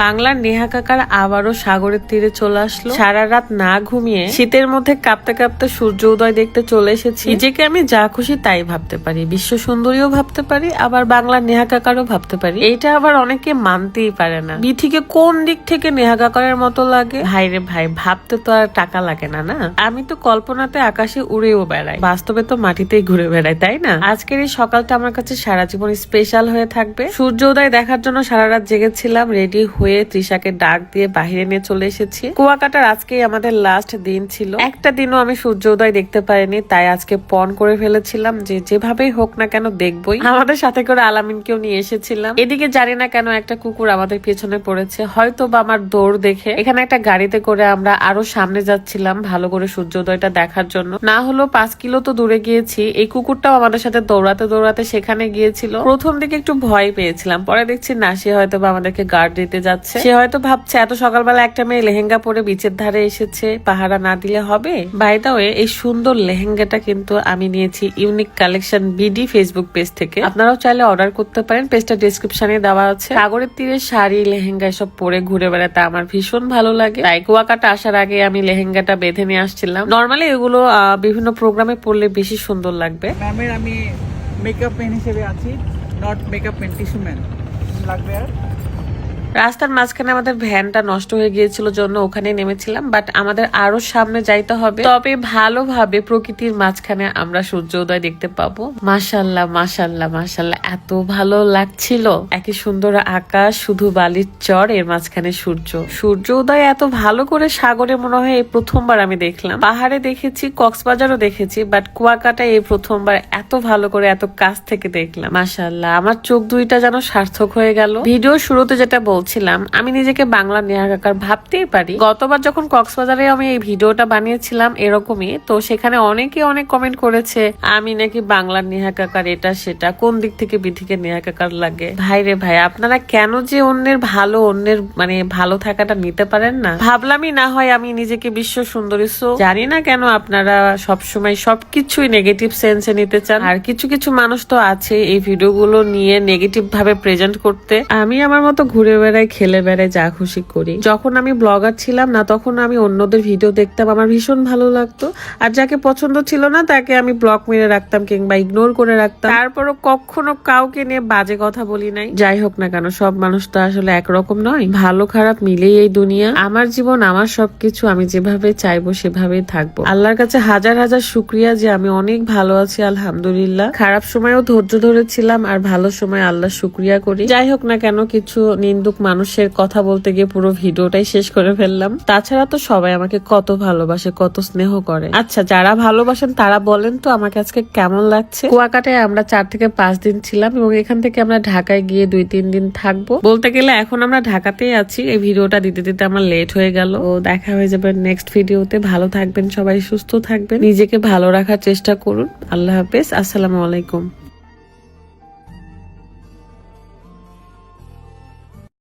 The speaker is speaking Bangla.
বাংলার নেহা কাকার আবারও সাগরের তীরে চলে আসলো। সারা রাত না ঘুমিয়ে শীতের মধ্যে কাঁপতে কাঁপতে সূর্য উদয় দেখতে চলে এসেছি। নিজেকে আমি যা খুশি তাই ভাবতে পারি, বিশ্ব সুন্দরীও ভাবতে পারি, আবার বাংলার নেহা কাকারও ভাবতে পারি। এইটা আবার অনেকে মানতেই পারে না। বিথিকে কোন দিক থেকে নেহা কাকারের মতো লাগে? ভাই রে ভাই, ভাবতে তো আর টাকা লাগে না না? আমি তো কল্পনাতে আকাশে উড়েও বেড়াই। বাস্তবে তো মাটিতেই ঘুরে বেড়াই, তাই না? আজকের এই সকালটা আমার কাছে সারা জীবন স্পেশাল হয়ে থাকবে। সূর্য উদয় দেখার জন্য সারা রাত জেগেছিলাম রেডি হয়ে তৃষাকে ডাক দিয়ে বাহিরে নিয়ে চলে এসেছি। কুয়াকাটার আজকেই আমাদের লাস্ট দিন ছিল। একটা দিনও আমি সূর্য উদয় দেখতে পারিনি তাই আজকে পণ করে ফেলেছিলাম যে যেভাবেই হোক না কেন দেখবই। আমাদের সাথে করে আলামিনকেও নিয়ে এসেছিলাম। এদিকে জানি না কেন একটা কুকুর আমাদের পেছনে পড়েছে। হয়তো বা আমার দৌড় দেখে এখানে একটা গাড়িতে করে আমরা আরও সামনে যাচ্ছিলাম ভালো করে সূর্যোদয়টা দেখার জন্য। না হলো পাঁচ কিলো তো দূরে গিয়েছি। এই কুকুরটাও আমাদের সাথে দৌড়াতে দৌড়াতে সেখানে গিয়েছিল। প্রথম দিকে একটু ভয় পেয়েছিলাম, পরে দেখছি না, সে হয়তো বা আমাদেরকে গার্ড দিতে যাচ্ছে। সে হয়তো ভাবছে এত সকালবেলা একটা মেয়ে লেহেঙ্গা পরে বিচের ধারে এসেছে পাহারা না দিলে হবে? বাই দা ওয়ে এই সুন্দর লেহেঙ্গাটা কিন্তু আমি নিয়েছি unique collection BD Facebook page থেকে। আপনারাও চাইলে অর্ডার করতে পারেন পেজটা ডিসক্রিপশনে দেওয়া আছে। সাগরের তীরে শাড়ি লেহেঙ্গা এসব পরে ঘুরে বেড়াতে আমার ভীষণ ভালো লাগে। তাই কুয়াকাটা আসার আগে আমি লেহেঙ্গাটা বেঁধে নিয়ে আসছিলাম। নর্মালি এগুলো বিভিন্ন প্রোগ্রামে পরলে বেশি সুন্দর লাগবে। ম্যামের আমি মেকআপ ম্যান হিসেবে আছি not makeup man tissue man লাগবে আর? রাস্তার মাঝখানে আমাদের ভ্যানটা নষ্ট হয়ে গিয়েছিল জন্য ওখানে নেমেছিলাম বাট আমাদের আরও সামনে যাইতে হবে। তবে ভালোভাবে প্রকৃতির মাঝখানে আমরা সূর্য উদয় দেখতে পাবো। মাশাল্লাহ মাশাল্লাহ মাশাল্লাহ, এত ভালো লাগছিল। একই সুন্দর আকাশ, শুধু বালির চর, এর মাঝখানে সূর্য। সূর্য উদয় এত ভালো করে সাগরে মনে হয় এই প্রথমবার আমি দেখলাম। পাহাড়ে দেখেছি, কক্সবাজারও দেখেছি বাট কুয়াকাটা এই প্রথমবার এত ভালো করে, এত কাছ থেকে দেখলাম। মাশাল্লাহ, আমার চোখ দুইটা যেন সার্থক হয়ে গেল। ভিডিও শুরুতে যেটা বলছিলাম, আমি নিজেকে বাংলা নেহা কাকার ভাবতেই পারি। গতবার যখন কক্সবাজারে আমি এই ভিডিওটা বানিয়েছিলাম এরকমই, তো সেখানে অনেকে অনেক কমেন্ট করেছে, আমি নাকি বাংলার নেহা কাকার এটা সেটা, কোন দিক থেকে বিধিকে নেহা কাকার লাগে? ভাই রে ভাই, আপনারা কেন যে অন্যের ভালো, অন্যের মানে ভালো থাকাটা নিতে পারেন না? ভাবলামই না হয় আমি নিজেকে বিশ্ব সুন্দরী, সো জানি না কেন আপনারা সবসময় সবকিছুই নেগেটিভ সেন্সে নিতে চান। আর কিছু কিছু মানুষ তো আছে এই ভিডিওগুলো নিয়ে নেগেটিভ ভাবে প্রেজেন্ট করতে। আমি আমার মতো ঘুরে বেড়াই খেলে বেড়াই যা খুশি করি। যখন আমি ব্লগার ছিলাম না, তখন আমি অন্যদের ভিডিও দেখতাম। আমার ভীষণ ভালো লাগতো। আর যাকে পছন্দ ছিল না, তাকে আমি ব্লক মেরে রাখতাম কিংবা ইগনোর করে রাখতাম। তারপরও কখনো কাউকে নিয়ে বাজে কথা বলি নাই। যাই হোক না কেন, সব মানুষ তো আসলে একরকম নয়। ভালো খারাপ মিলেই এই দুনিয়া। আমার জীবন, আমার সবকিছু, আমি যেভাবে চাইব, সেভাবেই থাকব। আল্লাহর কাছে হাজার হাজার শুক্রিয়া যে আমি অনেক ভালো আছি, আলহামদুলিল্লাহ। খারাপ সময়ও ধৈর্য ধরেছিলাম, আর ভালো সময় আল্লাহ শুক্রিয়া করি। যাই হোক না কেন, কিছু নিন্দুক মানুষের কথা বলতে গিয়ে পুরো ভিডিওটাই শেষ করে ফেললাম। তাছাড়া তো সবাই আমাকে কত ভালোবাসে, কত স্নেহ করে। আচ্ছা যারা ভালোবাসেন তারা বলেন তো আমাকে আজকে কেমন লাগছে। কুয়াকাটায় আমরা চার থেকে পাঁচ দিন ছিলাম এবং এখান থেকে আমরা ঢাকায় গিয়ে দুই, তিন দিন থাকব। বলতে গেলে এখন আমরা ঢাকাতেই আছি। এই ভিডিওটা দিতে দিতে আমার লেট হয়ে গেল। ও দেখা হয়ে যাবে নেক্সট ভিডিওতে ভালো থাকবেন সবাই, সুস্থ থাকবেন। নিজেকে ভালো রাখার চেষ্টা করুন। আল্লাহ হাফেজ। আসসালামু আলাইকুম।